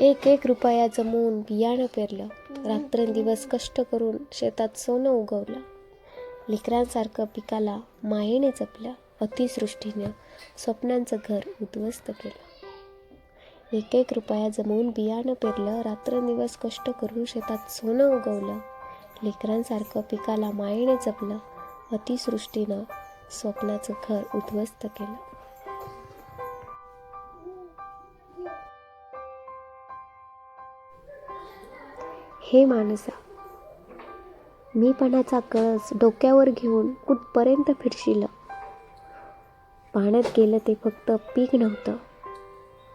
एक एक रुपया जमवून बियाणं पेरलं. रात्रंदिवस कष्ट करून शेतात सोनं उगवलं. लेकरांसारखं पिकाला मायेने जपलं. अतिसृष्टीनं स्वप्नांचं घर उद्ध्वस्त केलं. एक एक रुपया जमवून बियाणं पेरलं. रात्रंदिवस कष्ट करून शेतात सोनं उगवलं. लेकरांसारखं पिकाला मायेने जपलं. अतिसृष्टीनं स्वप्नाचं घर उद्ध्वस्त केलं. हे माणसा. मीपणाचा कळस डोक्यावर घेऊन कुठपर्यंत फिरशील? पाण्यात गेलं ते फक्त पीक नव्हतं.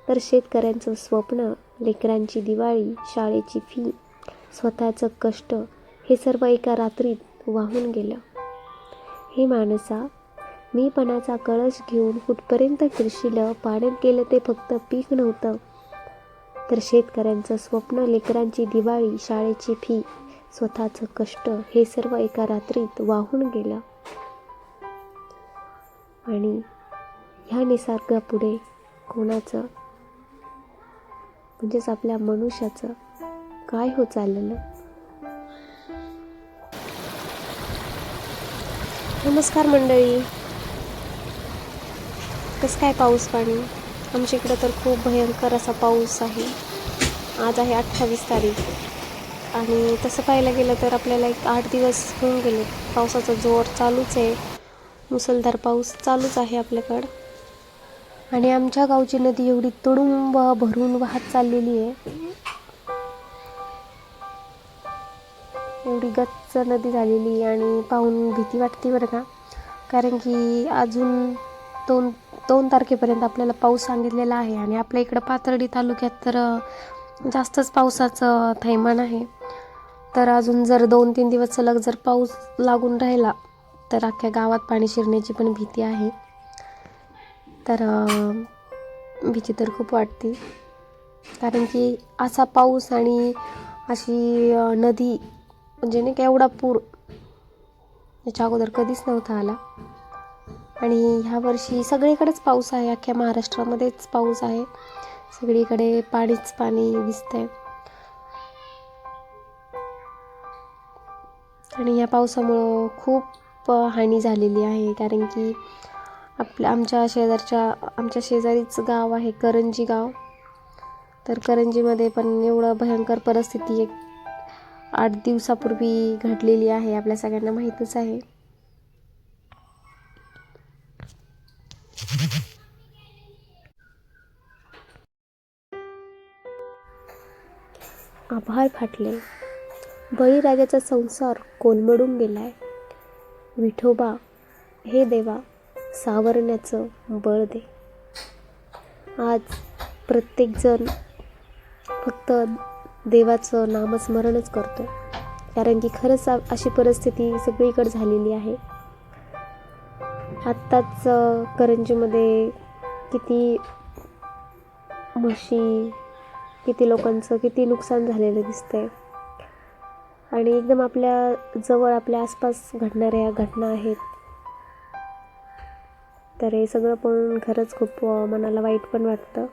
तर शेतकऱ्यांचं स्वप्न लेकरांची दिवाळी शाळेची फी स्वतःचं कष्ट हे सर्व एका रात्रीत वाहून गेलं. हे माणसा मीपणाचा कळस घेऊन कुठपर्यंत फिरशील? पाण्यात गेलं ते फक्त पीक नव्हतं. तर शेतकऱ्यांचं स्वप्न लेकरांची दिवाळी शाळेची फी स्वतःचं कष्ट हे सर्व एका रात्रीत वाहून गेलं. आणि ह्या निसर्गापुढे कोणाचं म्हणजेच आपल्या मनुष्याचं काय हो चाललेलं नमस्कार मंडळी. कसं काय पाऊस पाणी? आमच्या इकडं तर खूप भयंकर असा पाऊस आहे. आज आहे अठ्ठावीस तारीख. आणि तसं पाहायला गेलं तर आपल्याला एक आठ दिवस होऊन गेले. पावसाचा जोर चालूच आहे. मुसळधार पाऊस चालूच आहे आपल्याकडं. आणि आमच्या गावची नदी एवढी तुडुंब भरून वाहत चाललेली आहे. एवढी गच्च नदी झालेली आणि पाहून भीती वाटते बरं का. कारण की अजून दोन दोन तारखेपर्यंत आपल्याला पाऊस सांगितलेला आहे आणि आपल्या इकडं पाथर्डी तालुक्यात तर जास्तच पावसाचं थैमान आहे. तर अजून जर दोन तीन दिवस सलग जर पाऊस लागून राहिला तर अख्ख्या गावात पाणी शिरण्याची पण भीती आहे. तर भीती तर खूप वाटते. कारण की असा पाऊस आणि अशी नदी म्हणजे नाही का एवढा पूर याच्या अगोदर कधीच नव्हता आला. आणि ह्या वर्षी सगळीकडेच पाऊस आहे. अख्ख्या महाराष्ट्रामध्येच पाऊस आहे. सगळीकडे पाणीच पाणी दिसतंय. आणि या पावसामुळं खूप हानी झालेली आहे. कारण की आपल्या आमच्या शेजारच्या आमच्या शेजारीच गाव आहे करंजी गाव. तर करंजीमध्ये पण एवढं भयंकर परिस्थिती एक आठ दिवसापूर्वी घडलेली आहे. आपल्या सगळ्यांना माहीतच आहे. आभाळ फाटले. बळीराजाचा संसार कोलमडून गेलाय. विठोबा हे देवा सावरण्याचं बळ दे. आज प्रत्येकजण फक्त देवाचं नामस्मरणच करतो. कारण की खरंच अशी परिस्थिती सगळीकडे झालेली आहे. आत्ताच करंजीमध्ये किती म्हशी किती लोकांचं किती नुकसान झालेलं दिसतंय. आणि एकदम आपल्या जवळ आपल्या आसपास घडणाऱ्या घटना आहेत. तर हे सगळं पण खरंच खूप मनाला वाईट पण वाटतं.